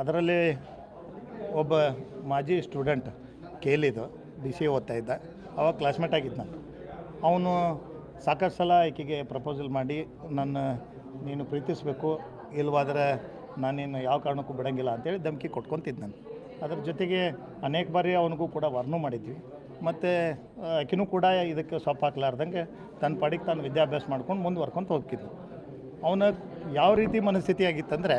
ಅದರಲ್ಲಿ ಒಬ್ಬ ಮಾಜಿ ಸ್ಟೂಡೆಂಟ್ ಕೇಳಿದ್ದು, ಡಿ ಸಿ ಓದ್ತಾ ಇದ್ದ. ಅವಾಗ ಕ್ಲಾಸ್ಮೇಟ್ ಆಗಿದ್ದ ನಾನು ಅವನು ಸಾಕಷ್ಟು ಸಲ ಆಕೆಗೆ ಪ್ರಪೋಸಲ್ ಮಾಡಿ, ನನ್ನ, ನೀನು ಪ್ರೀತಿಸಬೇಕು, ಇಲ್ವಾದರೆ ನಾನೇನು ಯಾವ ಕಾರಣಕ್ಕೂ ಬಿಡೋಂಗಿಲ್ಲ ಅಂತೇಳಿ ಧಮಕಿ ಕೊಟ್ಕೊತಿದ್ದು ನಾನು ಅದ್ರ ಜೊತೆಗೆ ಅನೇಕ ಬಾರಿ ಅವನಿಗೂ ಕೂಡ ವರ್ಣು ಮಾಡಿದ್ವಿ. ಮತ್ತು ಆಕಿನೂ ಕೂಡ ಇದಕ್ಕೆ ಸೊಪ್ಪು ಹಾಕ್ಲಾರ್ದಂಗೆ ತನ್ನ ಪಾಡಿಗೆ ತಾನು ವಿದ್ಯಾಭ್ಯಾಸ ಮಾಡ್ಕೊಂಡು ಮುಂದುವರ್ಕೊಂತ ಹೋಗ್ತಿದ್ವು ಅವನ ಯಾವ ರೀತಿ ಮನಸ್ಥಿತಿ ಆಗಿತ್ತಂದರೆ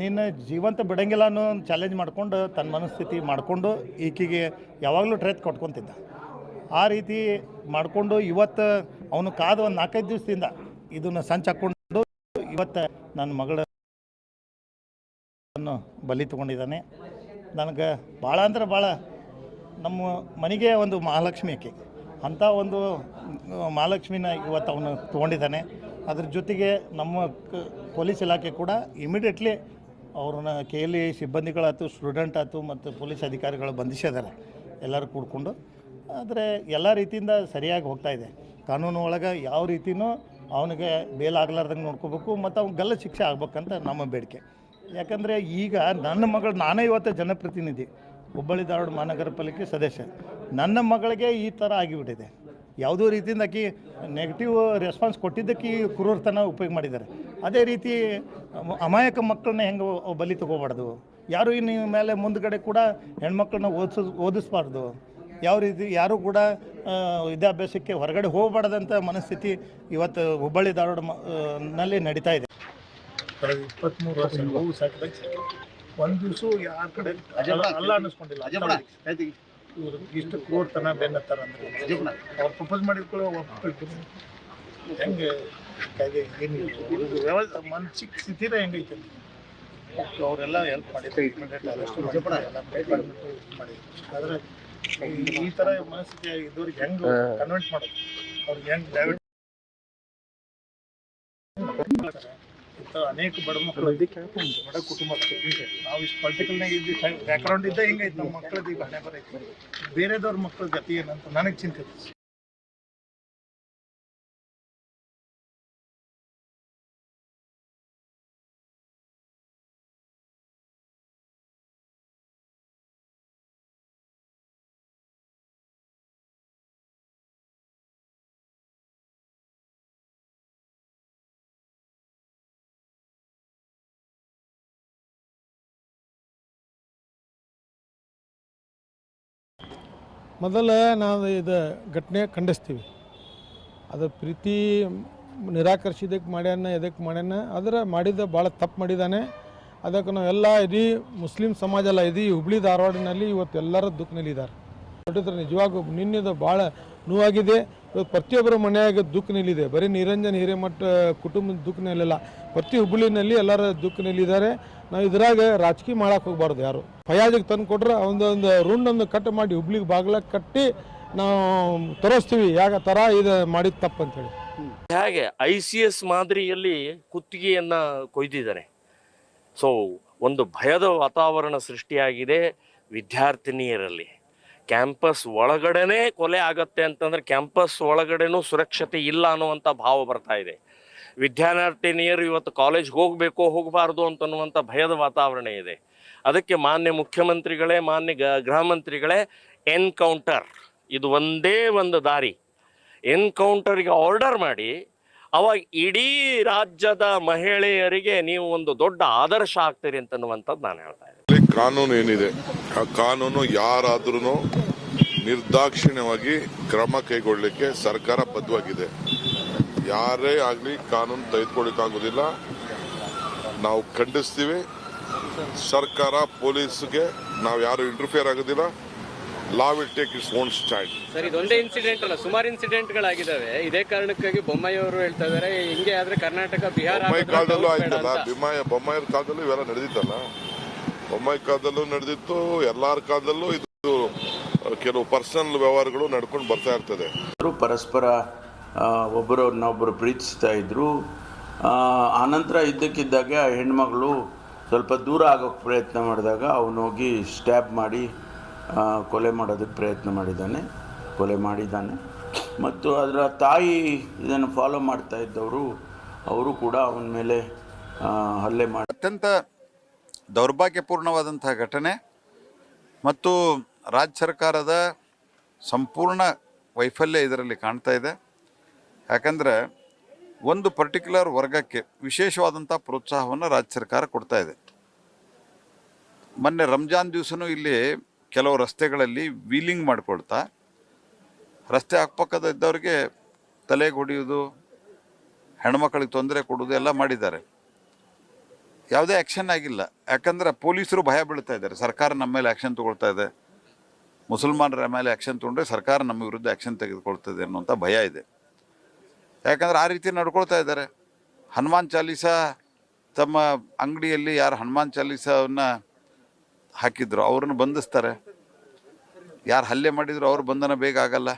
ನೀನು ಜೀವಂತ ಬಿಡಂಗಿಲ್ಲ ಅನ್ನೋ ಒಂದು ಚಾಲೆಂಜ್ ಮಾಡ್ಕೊಂಡು ತನ್ನ ಮನಸ್ಥಿತಿ ಮಾಡಿಕೊಂಡು ಈಕೆಗೆ ಯಾವಾಗಲೂ ಟ್ರೇತ್ ಕೊಟ್ಕೊತಿದ್ದ. ಆ ರೀತಿ ಮಾಡಿಕೊಂಡು ಇವತ್ತು ಅವನು ಕಾದು ಒಂದು ನಾಲ್ಕೈದು ದಿವಸದಿಂದ ಇದನ್ನು ಸಂಚ ಹಾಕ್ಕೊಂಡು ಇವತ್ತು ನನ್ನ ಮಗಳ ಬಲಿ ತೊಗೊಂಡಿದ್ದಾನೆ. ನನಗೆ ಭಾಳ ಅಂದ್ರೆ ಭಾಳ ನಮ್ಮ ಮನೆಗೆ ಒಂದು ಮಹಾಲಕ್ಷ್ಮಿ ಆಕೆ. ಅಂಥ ಒಂದು ಮಹಾಲಕ್ಷ್ಮಿನ ಇವತ್ತು ಅವನು ತೊಗೊಂಡಿದ್ದಾನೆ. ಅದ್ರ ಜೊತೆಗೆ ನಮ್ಮ ಪೊಲೀಸ್ ಇಲಾಖೆ ಕೂಡ ಇಮಿಡಿಯೇಟ್ಲಿ ಅವ್ರನ್ನ ಕೆ ಸಿಬ್ಬಂದಿಗಳಾಯ್ತು ಸ್ಟೂಡೆಂಟ್ ಆಯ್ತು ಮತ್ತು ಪೊಲೀಸ್ ಅಧಿಕಾರಿಗಳು ಬಂಧಿಸಿದ್ದಾರೆ. ಎಲ್ಲರೂ ಕೂಡ್ಕೊಂಡು. ಆದರೆ ಎಲ್ಲ ರೀತಿಯಿಂದ ಸರಿಯಾಗಿ ಹೋಗ್ತಾ ಇದೆ. ಕಾನೂನು ಒಳಗೆ ಯಾವ ರೀತಿಯೂ ಅವನಿಗೆ ಬೇಲ್ ಆಗ್ಲಾರ್ದಂಗೆ ನೋಡ್ಕೋಬೇಕು ಮತ್ತು ಅವ್ನಿಗೆ ಗಲ್ಲ ಶಿಕ್ಷೆ ಆಗ್ಬೇಕಂತ ನಮ್ಮ ಬೇಡಿಕೆ. ಯಾಕಂದರೆ ಈಗ ನನ್ನ ಮಗಳು, ನಾನೇ ಇವತ್ತು ಜನಪ್ರತಿನಿಧಿ. ಹುಬ್ಬಳ್ಳಿ ಧಾರವಾಡ ಮಹಾನಗರ ಪಾಲಿಕೆ ಸದಸ್ಯ. ನನ್ನ ಮಗಳಿಗೆ ಈ ಥರ ಆಗಿಬಿಟ್ಟಿದೆ. ಯಾವುದೋ ರೀತಿಯಿಂದ ಆಕಿ ನೆಗೆಟಿವ್ ರೆಸ್ಪಾನ್ಸ್ ಕೊಟ್ಟಿದ್ದಕ್ಕೆ ಈ ಕ್ರೂರತನ ಉಪಯೋಗ ಮಾಡಿದ್ದಾರೆ. ಅದೇ ರೀತಿ ಅಮಾಯಕ ಮಕ್ಕಳನ್ನ ಹೆಂಗೆ ಬಲಿ ತಗೋಬಾರ್ದು? ಯಾರು ಇನ್ನು ಮೇಲೆ ಮುಂದ್ಗಡೆ ಕೂಡ ಹೆಣ್ಮಕ್ಳನ್ನ ಓದಿಸ್ ಓದಿಸ್ಬಾರ್ದು. ಯಾವ ರೀತಿ ಯಾರು ಕೂಡ ವಿದ್ಯಾಭ್ಯಾಸಕ್ಕೆ ಹೊರಗಡೆ ಹೋಗಬಾರ್ದಂಥ ಮನಸ್ಥಿತಿ ಇವತ್ತು ಹುಬ್ಬಳ್ಳಿ ಧಾರವಾಡ ಮ- ನಲ್ಲಿ ನಡೀತಾ ಇದೆ. ಕಳೆದ ಇಪ್ಪತ್ತ್ಮೂರು ವರ್ಷ ಒಂದು ದಿವಸ ಯಾರ ಕಡೆ ಅಲ್ಲ ಅನ್ನಿಸ್ಕೊಂಡಿಲ್ಲ. ಇವರು ಇಷ್ಟು ಕೋರ್ತನ ಬೆನ್ನತ್ತಾರ ಅಂದ್ರೆ ಅವ್ರು ಪ್ರಪೋಸ್ ಮಾಡಿದ್ಕೊಳ್ಳೋ ಹೆಂಗೆ? ಕಾಯ್ದೆ ಏನು ಮನ್ಸಿಗೆ ಸ್ಥಿತಿನ ಹೆಂಗೈತೆ ಅವರೆಲ್ಲ ಹೆಲ್ಪ್ ಮಾಡಿದ್ರು ಮಾಡಿದ್ರು. ಮಾಡಿ ಆದರೆ ಈ- ಈ ಥರ ಮನಸ್ಥಿತಿ ಇದ್ದವ್ರಿಗೆ ಹೆಂಗೆ ಕನ್ವೆಂಟ್ ಮಾಡೋದು? ಅವ್ರಿಗೆ ಹೆಂಗೆ ಡೈವರ್ಟ್ ಅನೇಕ ಬಡ ಮಕ್ಕಳು ಬಡ ಕುಟುಂಬ ನಾವು ಇಷ್ಟು ಪರ್ಟಿಕ್ಯುಲರ್ನಾಗ ಇದ್ದು ಬ್ಯಾಕ್ಗ್ರೌಂಡ್ ಇದ್ದ ಹಿಂಗೈತೆ ನಮ್ಮ ಮಕ್ಕಳದ್ದು ಈಗ ಹಣೆ ಬರೈತೆ ಬೇರೆದವ್ರ ಮಕ್ಕಳ ಗತಿ ಏನಂತ ನನಗೆ ಚಿಂತೆ. ಮೊದಲ ನಾವು ಇದು ಘಟನೆ ಖಂಡಿಸ್ತೀವಿ. ಅದು ಪ್ರೀತಿ ನಿರಾಕರಿಸಿದಕ್ಕೆ ಮಾಡ್ಯಾನ ಎದಕ್ಕೆ ಮಾಡ್ಯಾನ ಆದರೆ ಮಾಡಿದ ಭಾಳ ತಪ್ಪು ಮಾಡಿದ್ದಾನೆ ಅದಕ್ಕೆ ನಾವೆಲ್ಲ ಇಡೀ ಮುಸ್ಲಿಂ ಸಮಾಜ ಎಲ್ಲ ಇದೀ ಹುಬ್ಳಿ ಧಾರವಾಡಿನಲ್ಲಿ ಇವತ್ತು ದುಃಖ ದುಃಖನಲ್ಲಿದ್ದಾರೆ ನೋಡಿದ್ರೆ ನಿಜವಾಗೂ ನಿನ್ನೆದು ಭಾಳ ನೋವಾಗಿದೆ. ಪ್ರತಿಯೊಬ್ಬರ ಮನೆಯಾಗ ದುಃಖ ನಿಲ್ಲಿದೆ. ಬರೀ ನಿರಂಜನ್ ಹಿರೇಮಠ, ಕುಟುಂಬದ ದುಃಖ ನಿಲ್ಲಲ್ಲ. ಪ್ರತಿ ಹುಬ್ಬಳ್ಳಿನಲ್ಲಿ ಎಲ್ಲರ ದುಃಖ ನಿಲ್ಲಿದ್ದಾರೆ. ನಾವು ಇದ್ರಾಗ ರಾಜಕೀಯ ಮಾಡಕ್ಕೆ ಹೋಗ್ಬಾರ್ದು ಯಾರು. ಫಯಾಜಿಗೆ ತಂದು ಕೊಟ್ರೆ ಒಂದು ರುಂಡನ್ನು ಕಟ್ ಮಾಡಿ ಹುಬ್ಳಿಗೆ ಬಾಗ್ಲಾಗ ಕಟ್ಟಿ ನಾವು ತೋರಿಸ್ತೀವಿ. ಯಾಕ ಥರ ಇದು ಮಾಡಿದ ತಪ್ಪು ಅಂತೇಳಿ ಹೇಗೆ ಐ ಸಿ ಎಸ್ ಮಾದರಿಯಲ್ಲಿ ಕುತ್ತಿಗೆಯನ್ನ ಕೊಯ್ದಿದ್ದಾರೆ. ಸೊ, ಒಂದು ಭಯದ ವಾತಾವರಣ ಸೃಷ್ಟಿಯಾಗಿದೆ ವಿದ್ಯಾರ್ಥಿನಿಯರಲ್ಲಿ. ಕ್ಯಾಂಪಸ್ ಒಳಗಡೆನೇ ಕೊಲೆ ಆಗತ್ತೆ ಅಂತಂದ್ರೆ ಕ್ಯಾಂಪಸ್ ಒಳಗಡೆನೂ ಸುರಕ್ಷತೆ ಇಲ್ಲ ಅನ್ನುವಂಥ ಭಾವ ಬರ್ತಾ ಇದೆ. ವಿದ್ಯಾರ್ಥಿನಿಯರು ಇವತ್ತು ಕಾಲೇಜ್ಗೆ ಹೋಗಬೇಕು ಹೋಗಬಾರ್ದು ಅಂತನ್ನುವಂಥ ಭಯದ ವಾತಾವರಣ ಇದೆ. ಅದಕ್ಕೆ ಮಾನ್ಯ ಮುಖ್ಯಮಂತ್ರಿಗಳೇ, ಮಾನ್ಯ ಗೃಹ ಮಂತ್ರಿಗಳೇ, ಎನ್ಕೌಂಟರ್, ಇದು ಒಂದೇ ಒಂದು ದಾರಿ. ಎನ್ಕೌಂಟರ್ಗೆ ಆರ್ಡರ್ ಮಾಡಿ, ಅವಾಗ ಇಡೀ ರಾಜ್ಯದ ಮಹಿಳೆಯರಿಗೆ ನೀವು ಒಂದು ದೊಡ್ಡ ಆದರ್ಶ ಆಗ್ತೀರಿ ಅಂತನ್ನುವಂಥದ್ದು ನಾನು ಹೇಳ್ತಾ ಇದ್ದೀನಿ ಕಾನೂನು ಏನಿದೆ ಆ ಕಾನೂನು ಯಾರಾದ್ರೂ ನಿರ್ದಾಕ್ಷಿಣ್ಯವಾಗಿ ಕ್ರಮ ಕೈಗೊಳ್ಳಲಿಕ್ಕೆ ಸರ್ಕಾರ ಬದ್ಧವಾಗಿದೆ. ಯಾರೇ ಆಗಲಿ ಕಾನೂನು ತೆಗೆದುಕೊಳ್ಳಿಕ್ಕಾಗೋದಿಲ್ಲ ನಾವು ಖಂಡಿಸ್ತೀವಿ. ಸರ್ಕಾರ ಪೊಲೀಸ್ಗೆ ನಾವು ಯಾರು ಇಂಟರ್ಫಿಯರ್ ಆಗೋದಿಲ್ಲ. Law will take its own stand sir ಇದೊಂದೇ ಇನ್ಸಿಡೆಂಟ್ ಅಲ್ಲ ಸುಮಾರು ಇನ್ಸಿಡೆಂಟ್ಗಳಾಗಿದ್ದಾವೆ ಇದೇ ಕಾರಣಕ್ಕಾಗಿ ಬೊಮ್ಮಾಯಿ ಅವರು ಹೇಳ್ತಾ ಇದ್ದಾರೆ ಹಿಂಗೆ ಆದ್ರೆ ಕರ್ನಾಟಕ ಬಿಹಾರ ಕಾಲದಲ್ಲೂ ಆಯ್ತಲ್ಲ ಬೊಮ್ಮಾಯಿ ಬಿಮ್ಮಾಯ ಕಾಲದಲ್ಲೂ ಇವೆಲ್ಲ ನಡೆದಿತ್ತಲ್ಲ? ಬೊಮ್ಮಾಯಿ ಕಾಲದಲ್ಲೂ ನಡೆದಿತ್ತು ಎಲ್ಲಾರ ಕಾಲದಲ್ಲೂ ಇದು ಕೆಲವು ಪರ್ಸನಲ್ ವ್ಯವಹಾರಗಳು ನಡ್ಕೊಂಡು ಬರ್ತಾ ಇರ್ತದೆ. ಪರಸ್ಪರ ಒಬ್ಬರನ್ನೊಬ್ಬರು ಪ್ರೀತಿಸ್ತಾ ಇದ್ದರು ಆನಂತರ ಇದ್ದಕ್ಕಿದ್ದಾಗ ಆ ಹೆಣ್ಮಗಳು ಸ್ವಲ್ಪ ದೂರ ಆಗೋಕೆ ಪ್ರಯತ್ನ ಮಾಡಿದಾಗ ಅವನೋಗಿ ಸ್ಟ್ಯಾಬ್ ಮಾಡಿ ಕೊಲೆ ಮಾಡೋದಕ್ಕೆ ಪ್ರಯತ್ನ ಮಾಡಿದ್ದಾನೆ ಕೊಲೆ ಮಾಡಿದ್ದಾನೆ. ಮತ್ತು ಅದರ ತಾಯಿ ಇದನ್ನು ಫಾಲೋ ಮಾಡ್ತಾ ಇದ್ದವರು ಅವರು ಕೂಡ ಅವನ ಮೇಲೆ ಹಲ್ಲೆ ಮಾಡಿ ಅತ್ಯಂತ ದೌರ್ಭಾಗ್ಯಪೂರ್ಣವಾದಂಥ ಘಟನೆ ಮತ್ತು ರಾಜ್ಯ ಸರ್ಕಾರದ ಸಂಪೂರ್ಣ ವೈಫಲ್ಯ ಇದರಲ್ಲಿ ಕಾಣ್ತಾ ಇದೆ. ಯಾಕಂದರೆ ಒಂದು ಪರ್ಟಿಕ್ಯುಲರ್ ವರ್ಗಕ್ಕೆ ವಿಶೇಷವಾದಂಥ ಪ್ರೋತ್ಸಾಹವನ್ನು ರಾಜ್ಯ ಸರ್ಕಾರ ಕೊಡ್ತಾ ಇದೆ. ಮೊನ್ನೆ ರಂಜಾನ್ ದಿವಸನೂ ಇಲ್ಲಿ ಕೆಲವು ರಸ್ತೆಗಳಲ್ಲಿ ವೀಲಿಂಗ್ ಮಾಡಿಕೊಳ್ತಾ ರಸ್ತೆ ಅಕ್ಕಪಕ್ಕದ ಇದ್ದವ್ರಿಗೆ ತಲೆಗೆ ಹೊಡೆಯೋದು ಹೆಣ್ಮಕ್ಳಿಗೆ ತೊಂದರೆ ಕೊಡೋದು ಎಲ್ಲ ಮಾಡಿದ್ದಾರೆ. ಯಾವುದೇ ಆ್ಯಕ್ಷನ್ ಆಗಿಲ್ಲ. ಯಾಕಂದ್ರೆ ಪೊಲೀಸರು ಭಯ ಬೀಳ್ತಾ ಇದ್ದಾರೆ. ಸರ್ಕಾರ ನಮ್ಮ ಮೇಲೆ ಆ್ಯಕ್ಷನ್ ತೊಗೊಳ್ತಾ ಇದೆ. ಮುಸಲ್ಮಾನರ ಮೇಲೆ ಆ್ಯಕ್ಷನ್ ತೊಗೊಂಡ್ರೆ ಸರ್ಕಾರ ನಮ್ಮ ವಿರುದ್ಧ ಆ್ಯಕ್ಷನ್ ತೆಗೆದುಕೊಳ್ತದೆ ಅನ್ನುವಂಥ ಭಯ ಇದೆ. ಯಾಕಂದ್ರೆ ಆ ರೀತಿ ನಡ್ಕೊಳ್ತಾ ಇದ್ದಾರೆ. ಹನುಮಾನ್ ಚಾಲೀಸ ತಮ್ಮ ಅಂಗಡಿಯಲ್ಲಿ ಯಾರು ಹನುಮಾನ್ ಚಾಲೀಸವನ್ನು ಹಾಕಿದ್ರು, ಅವ್ರನ್ನ ಬಂಧಿಸ್ತಾರೆ. ಯಾರು ಹಲ್ಲೆ ಮಾಡಿದ್ರು, ಅವ್ರ ಬಂಧನ ಬೇಗ ಆಗಲ್ಲ.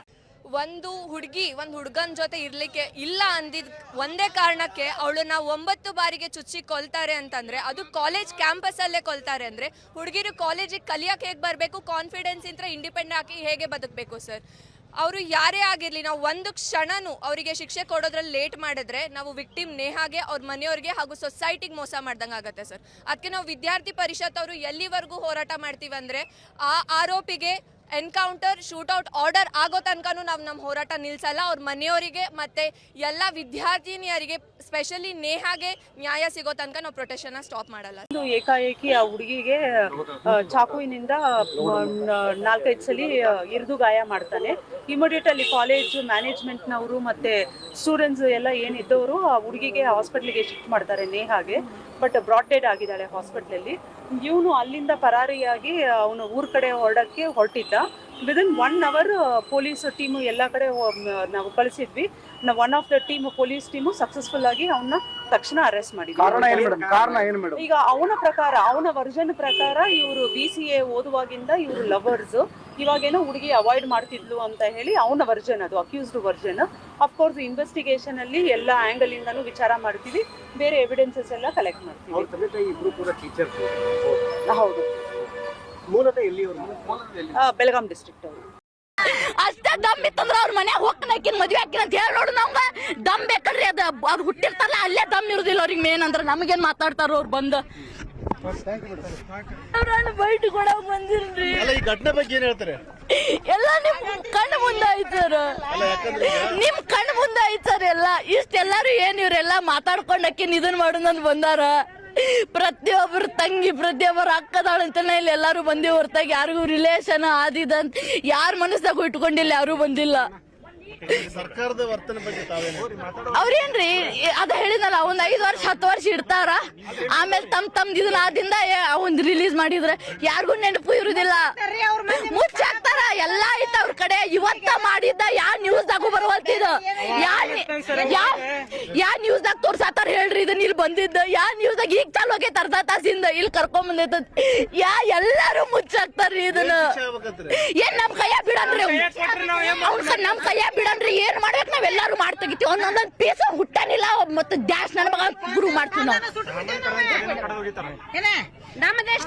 ಒಂದು ಹುಡುಗಿ, ಒಂದು ಹುಡುಗನ ಜೊತೆ ಇರಲಿಕ್ಕೆ ಇಲ್ಲ ಅಂದಿದ್ ಒಂದೇ ಕಾರಣಕ್ಕೆ ಅವಳನ್ನ ಒಂಬತ್ತು ಬಾರಿಗೆ ಚುಚ್ಚಿ ಕೊಲ್ತಾರೆ ಅಂತಂದ್ರೆ, ಅದು ಕಾಲೇಜ್ ಕ್ಯಾಂಪಸ್ ಅಲ್ಲೇ ಕೊಲ್ತಾರೆ ಅಂದ್ರೆ, ಹುಡುಗಿರು ಕಾಲೇಜಿಗೆ ಕಲಿಯಕ್ಕೆ ಹೇಗೆ ಬರಬೇಕು ಕಾನ್ಫಿಡೆನ್ಸ್ ಇಂತ ಇಂಡಿಪೆಂಡೆಂಟ್ ಆಗಿ ಹೇಗೆ ಬದುಕಬೇಕು ಸರ್ ಅವರು ಯಾರೇ ಆಗಿರಲಿ, ನಾವು ಒಂದು ಕ್ಷಣನೂ ಅವರಿಗೆ ಶಿಕ್ಷೆ ಕೊಡೋದ್ರಲ್ಲಿ ಲೇಟ್ ಮಾಡಿದ್ರೆ ನಾವು ವಿಕ್ಟಿಮ್ ನೇಹಾಗೆ ಅವ್ರ ಮನೆಯವ್ರಿಗೆ ಹಾಗೂ ಸೊಸೈಟಿಗೆ ಮೋಸ ಮಾಡ್ದಂಗೆ ಆಗುತ್ತೆ ಸರ್ ಅದಕ್ಕೆ ನಾವು ವಿದ್ಯಾರ್ಥಿ ಪರಿಷತ್ ಅವರು ಎಲ್ಲಿವರೆಗೂ ಹೋರಾಟ ಮಾಡ್ತೀವಿ ಅಂದರೆ ಆ ಆರೋಪಿಗೆ ಎನ್ಕೌಂಟರ್ ಶೂಟೌಟ್ ಆರ್ಡರ್ ಆಗೋ ತನಕನೂ ನಾವು ನಮ್ಮ ಹೋರಾಟ ನಿಲ್ಲಿಸಲ್ಲ ಅವ್ರ ಮನೆಯವರಿಗೆ ಮತ್ತೆ ಎಲ್ಲ ವಿದ್ಯಾರ್ಥಿನಿಯರಿಗೆ ಸ್ಪೆಷಲಿ ನೇಹಾಗೆ ನ್ಯಾಯ ಸಿಗೋ ತನಕ ನಾವು ಪ್ರೊಟೆಕ್ಷನ್ ಸ್ಟಾಪ್ ಮಾಡಲ್ಲ. ಏಕಾಏಕಿ ಆ ಹುಡುಗಿಗೆ ಚಾಕುವಿನಿಂದ ನಾಲ್ಕೈದು ಸಲ ಇರಿದು ಗಾಯ ಮಾಡ್ತಾನೆ. ಇಮಿಡಿಯೇಟ್ ಅಲ್ಲಿ ಕಾಲೇಜ್ ಮ್ಯಾನೇಜ್ಮೆಂಟ್ನವರು ಮತ್ತೆ ಸ್ಟೂಡೆಂಟ್ಸ್ ಎಲ್ಲ ಏನಿದ್ದವರು ಆ ಹುಡುಗಿಗೆ ಹಾಸ್ಪಿಟ್ಲಿಗೆ ಶಿಫ್ಟ್ ಮಾಡ್ತಾರೆ ನೇಹಾಗೆ. ಬಟ್ ಬ್ರಾಡ್ ಡೆಡ್ ಆಗಿದ್ದಾಳೆ ಹಾಸ್ಪಿಟ್ಲಲ್ಲಿ ಇವನು ಅಲ್ಲಿಂದ ಪರಾರಿಯಾಗಿ, ಅವನು ಊರ್ ಕಡೆ ಹೊರಡಕ್ಕೆ ಹೊರಟಿದ್ದ. Within one hour police team ಎಲ್ಲ ಕಡೆ ನಾವು ಕಳಿಸಿದ್ವಿ. One of the team police team successful ಆಗಿ ಅವನ್ನ ತಕ್ಷಣ ಅರೆಸ್ಟ್ ಮಾಡಿದ್ವಿ ಈಗ ಅವನ ಪ್ರಕಾರ ಅವನ ವರ್ಜನ್ ಪ್ರಕಾರ ಇವರು ಬಿ ಸಿ ಎ ಓದುವಾಗಿಂದ ಇವರು ಲವರ್ಸ್ ಇವಾಗೇನೋ ಹುಡುಗಿ ಅವಾಯ್ಡ್ ಮಾಡ್ತಿದ್ಲು ಅಂತ ಹೇಳಿ ಅವನ ವರ್ಜನ್ ಅದು ಅಕ್ಯೂಸ್ಡ್ ವರ್ಜನ್ ಅಫ್ಕೋರ್ಸ್ ಇನ್ವೆಸ್ಟಿಗೇಷನ್ ಅಲ್ಲಿ ಎಲ್ಲ ಆಂಗಲ್ ಇಂದನೂ ವಿಚಾರ ಮಾಡ್ತೀವಿ. ಬೇರೆ ಎವಿಡೆನ್ಸಸ್ ಎಲ್ಲ ಕಲೆಕ್ಟ್ ಮಾಡ್ತೀವಿ. ಆ, ಬೆಳಗಾಂ ಡಿಸ್ಟ್ರಿಕ್ಟ್ ಅವರು. ಅಷ್ಟೇ ದಮ್ ಇತ್ತಂದ್ರ ಅವ್ರ ಮನ್ಯಾಗ ಹೋಗ್ತಾನೆ ಆಕಿನ ಮದ್ವೆ ಹಾಕಿನ ಅಂತ ಹೇಳಿ ನೋಡು ನಮ್ಗ. ದಮ್ ಬೇಕಲ್ರಿ ಅದ ಅದು ಹುಟ್ಟಿರ್ತಾರಲ್ಲ ಅಲ್ಲೇ ದಮ್ ಇರುದಿಲ್ಲ ಅವ್ರಿಗೆ ಮೇನ್ ಅಂದ್ರ ನಮಗೇನ್ ಮಾತಾಡ್ತಾರ ಅವ್ರು ಬಂದ. ಅವ್ರನ್ನ ಬೈಟ್ ಕೊಡಕ್ ಬಂದಿಲ್ರಿ. ಈ ಘಟನೆ ಬಗ್ಗೆ ಏನು ಹೇಳ್ತಾರೆ? ಎಲ್ಲ ನಿಮ್ ಕಣ್ಣು ಮುಂದೆ ಐತ್ ಸರ್ ನಿಮ್ ಕಣ್ಣು ಮುಂದೆ ಸರ್ ಎಲ್ಲ. ಇಷ್ಟೆಲ್ಲಾರು ಏನ್ ಇವ್ರೆಲ್ಲ ಮಾತಾಡ್ಕೊಂಡಕ್ಕಿ ಇದನ್ ಮಾಡೋದಂತ ಬಂದಾರ. ಪ್ರತಿಯೊಬ್ಬರು ತಂಗಿ ಪ್ರತಿಯೊಬ್ಬರು ಅಕ್ಕದಾಳು ಅಂತಾನೆ ಇಲ್ಲಿ ಎಲ್ಲರೂ ಬಂದಿ ಹೊರತಾಗಿ. ಯಾರಿಗೂ ರಿಲೇಷನ್ ಆದಿದಂತ ಯಾರ ಮನಸ್ಸಾಗೂ ಇಟ್ಕೊಂಡಿಲ್ಲ ಯಾರು ಬಂದಿಲ್ಲ. ಸರ್ಕಾರದ ವರ್ತನೆ ಬಗ್ಗೆ ಅವ್ರೇನ್ರಿ ಅದ ಹೇಳಿದ್ನಲ್ಲ ಒಂದ್ ಐದ್ ವರ್ಷ ಹತ್ತು ವರ್ಷ ಇಡ್ತಾರ? ಆಮೇಲೆ ತಮ್ ತಮ್ದು ಇದನ್ನ ಆದಿಂದ ಒಂದ್ ರಿಲೀಸ್ ಮಾಡಿದ್ರೆ ಯಾರಿಗೂ ನೆನಪು ಇರುದಿಲ್ಲ. ಮುಚ್ಚಾಕ್ತಾರ ಎಲ್ಲಾ ಐತ ಅವ್ರ ಕಡೆ ಇವತ್ತ ಮಾಡಿದ್ದ ಯಾ ನ್ಯೂಸ್ ದಾಗು ಬರುವಂತಿದ್? ಯಾ ಯಾ ಯಾ ನ್ಯೂಸ್ ದಾಗ ತೋರ್ಸಾತಾರ ಹೇಳ್ರಿ ಇದನ್ನ ಇಲ್ಲಿ ಬಂದಿದ್ದ? ಯಾ ನ್ಯೂಸ್ ದಾಗ ಈಗ ಚಾಲು ಆಗೈತೆ ಅರ್ಧ ತಾಸಿಂದ ಇಲ್ಲಿ ಕರ್ಕೊಂಡ್ ಬಂದೈತ ಯಾ ಎಲ್ಲಾರು ಮುಚ್ಚಾಕ್ತಾರ್ರಿ ಇದನ್ನ? ಏನ್ ನಮ್ ಕೈಯ ಬಿಡನ್ರಿ ಅವ್ನ ನಮ್ ಕೈಯ ಬಿಡನ್ರಿ ಏನ್ ಮಾಡ್ಬೇಕು ನಾವ್ ಎಲ್ಲಾರು ಮಾಡ್ತಾಗಿತ್ತಿ ತೆಗಿತೀವಿ ಒಂದೊಂದೊಂದ್ ಪೀಸ್ ಹುಟ್ಟನಿಲ್ಲ ಮತ್ತೆ ಡ್ಯಾಶ್ ನನ್ ಮಗ ಗುರು ಮಾಡ್ತೀವಿ ನಾವು. ನಮ್ಮ ದೇಶ